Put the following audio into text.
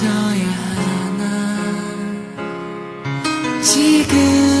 있어야 하나. 지금